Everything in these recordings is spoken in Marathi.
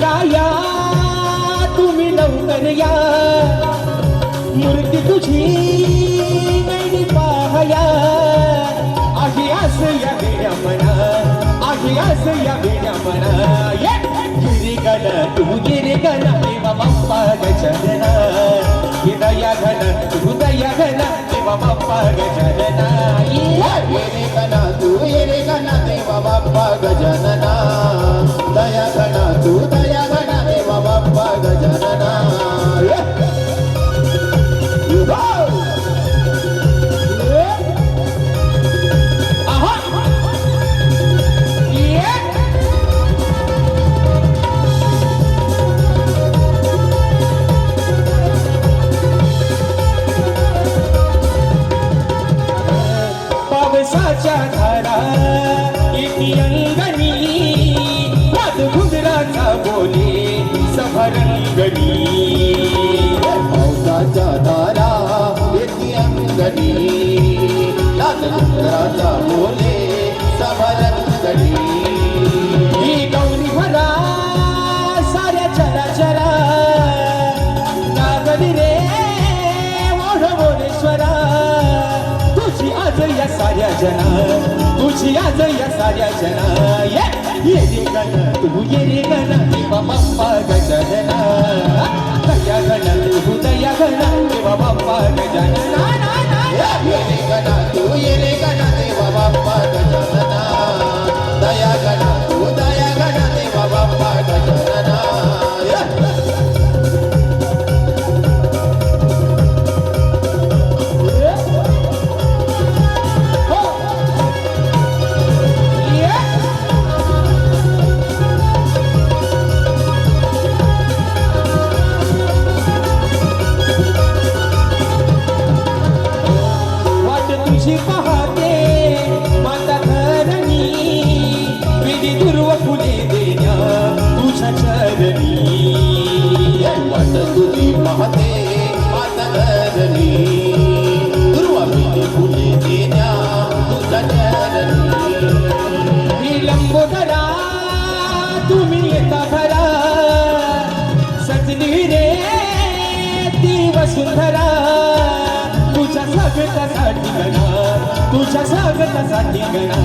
गणराया तुम्ही लवकर या मूर्ती तुझी नैनी पाहया आहे आस या वेड्या मना आहे आस या वेड्या मना ये! गिरी गण तू गिरी गण देवा बाप्पा गजानना हृदया घन हृदया घन देवा बाप्पा गजानना ये! येरे गणा तू येरे गणा देवा बाप्पा गजानना दया इति अंगणी वाद घुंगराचा बोले सभरंगणी पावसाच्या धारा येती अंगणी लाल डोंगराचा बोले समरंगणी ही गौरी भरा साऱ्या चराचरा नागरी रे ओढ बोलेश्वरा तुझी आज या साऱ्या जना तुझी आज या साऱ्या जना ये ये रे गण तू ये रे गण देवा बाप्पा गजानना दया गण तू दया गण देवा बाप्पा गजानना ना, ना, ना. तुझी पाहते माता धरणी? विधी दुर्व फुले देण्या तुझ्या चरणी. वाट तुझी पाहते माता धरणी. दुर्वा मिली फुले देण्या तुझ्या चरणी. विलंबोदरा तुम्ही येता भरा. सजली रे ती वसुंधरा तुझ्या स्वागतासाठी गणा स्वागतासाठी गणा.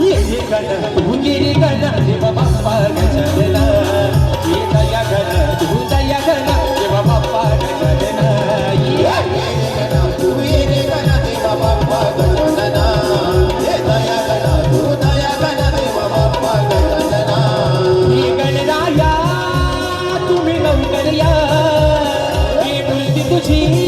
ये गण तू गण देवा बाप्पा गजानना ये दया गण तू दया गण देवा बाप्पा गजानना ये गणा तू ये रे गणा बाप्पा हे दया गणा तू दया गणा बाप्पा गणराया तुम्ही लवकर या ही तुझी